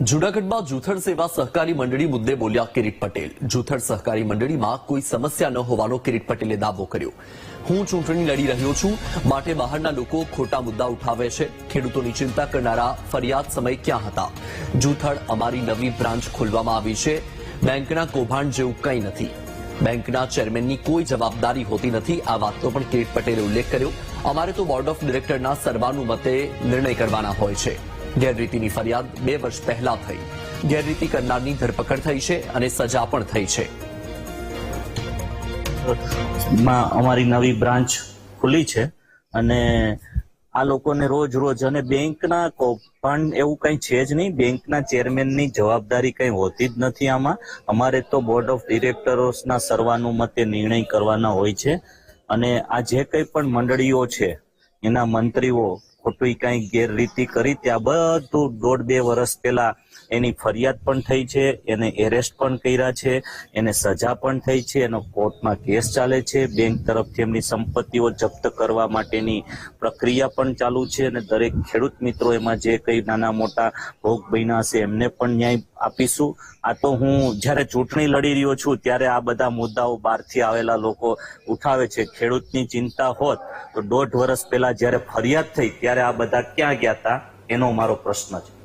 જૂનાગઢમાં જૂથળ સેવા સહકારી મંડળી મુદ્દે બોલ્યા કિરીટ પટેલ. જૂથળ સહકારી મંડળીમાં કોઈ સમસ્યા ન હોવાનો કિરીટ પટેલે દાવો કર્યો. હું ચૂંટણી લડી રહ્યો છું, માટે બહારના લોકો ખોટા મુદ્દા ઉઠાવે છે. ખેડૂતોની ચિંતા કરનારા ફરિયાદ સમય ક્યાં હતા? જૂથળ અમારી નવી બ્રાન્ચ ખોલવામાં આવી છે. બેંકના કૌભાંડ જેવું કંઈ નથી. બેંકના ચેરમેનની કોઈ જવાબદારી હોતી નથી. આ વાતનો પણ કિરીટ પટેલે ઉલ્લેખ કર્યો. અમારે તો બોર્ડ ઓફ ડિરેક્ટરના સર્વાનુમતે નિર્ણય કરવાના હોય છે. ગેરરીતિની ફરિયાદ બે વર્ષ પહેલા થઈ. ગેરરીતિ કરનારની ધરપકડ થઈ છે અને સજા પણ થઈ છે. માં અમારી નવી બ્રાન્ચ ખુલી છે અને આ લોકોને રોજ રોજ અને બેંકના પણ એવું કઈ છે જ નહીં. બેંકના ચેરમેનની જવાબદારી કઈ હોતી જ નથી આમાં. અમારે તો બોર્ડ ઓફ ડિરેક્ટરોના સર્વાનુમતે નિર્ણય કરવાના હોય છે. અને આ જે કંઈ પણ મંડળીઓ છે, એના મંત્રીઓ ખોટી કઈ ગેરરીતિ કરી ત્યાં બધું દોઢ બે વર્ષ પહેલા એની ફરિયાદ પણ થઈ છે, એને એરેસ્ટ પણ કર્યા છે, એને સજા પણ થઈ છે, એનો કોર્ટમાં કેસ ચાલે છે, બેંક તરફથી એમની સંપત્તિઓ જપ્ત કરવા માટેની પ્રક્રિયા પણ ચાલુ છે અને દરેક ખેડૂત મિત્રો એમાં જે કઈ નાના મોટા ભોગ બન્યા હશે એમને પણ ન્યાય આપીશું. આ તો હું જ્યારે ચૂંટણી લડી રહ્યો છું, ત્યારે આ બધા મુદ્દાઓ બહારથી આવેલા લોકો ઉઠાવે છે. ખેડૂતની ચિંતા હોત તો દોઢ વર્ષ પહેલા જ્યારે ફરિયાદ થઈ, ત્યારે આ બધા ક્યાં ગયા હતા એનો મારો પ્રશ્ન છે.